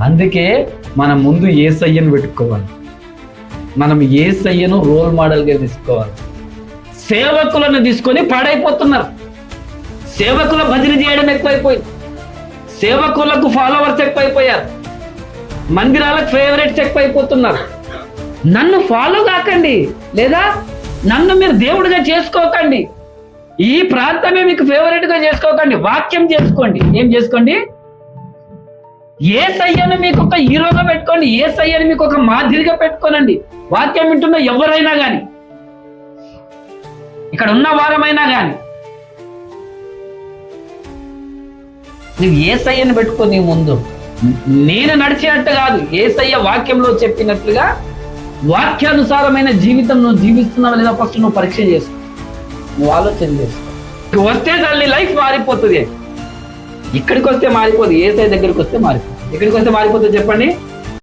అందుకే మనం ముందు ఏ సయ్యను పెట్టుకోవాలి. మనం ఏ సయ్యను రోల్ మోడల్గా తీసుకోవాలి. సేవకులను తీసుకొని పాడైపోతున్నారు. సేవకుల బదిలీ చేయడం ఎక్కువైపోయింది. సేవకులకు ఫాలోవర్స్ ఎక్కువైపోయారు. మందిరాలకు ఫేవరెట్స్ ఎక్కువైపోతున్నారు. నన్ను ఫాలో కాకండి లేదా నన్ను మీరు దేవుడిగా చేసుకోకండి. ఈ ప్రాంతమే మీకు ఫేవరెట్గా చేసుకోకండి. వాక్యం చేసుకోండి. ఏం చేసుకోండి? ఏ సయ్యను మీకు ఒక హీరోగా పెట్టుకోండి ఏ సయ్యను మీకు ఒక మాదిరిగా పెట్టుకోనండి. వాక్యం వింటున్న ఎవరైనా కానీ ఇక్కడ ఉన్న వారమైనా కానీ నువ్వు ఏ సయ్యను పెట్టుకో నీ ముందు. నేను నడిచినట్టు కాదు ఏ సయ్య వాక్యంలో చెప్పినట్లుగా వాక్యానుసారమైన జీవితం నువ్వు జీవిస్తున్నావు లేదా ఫస్ట్ నువ్వు పరీక్ష చేసుకో. నువ్వు ఆలోచన చేసుకో. వస్తే తల్లి లైఫ్ మారిపోతుంది. ఇక్కడికి వస్తే మారిపోదు ఏ సై దగ్గరికి వస్తే మారిపోదు. ఇక్కడికి వస్తే మారిపోతుంది చెప్పండి?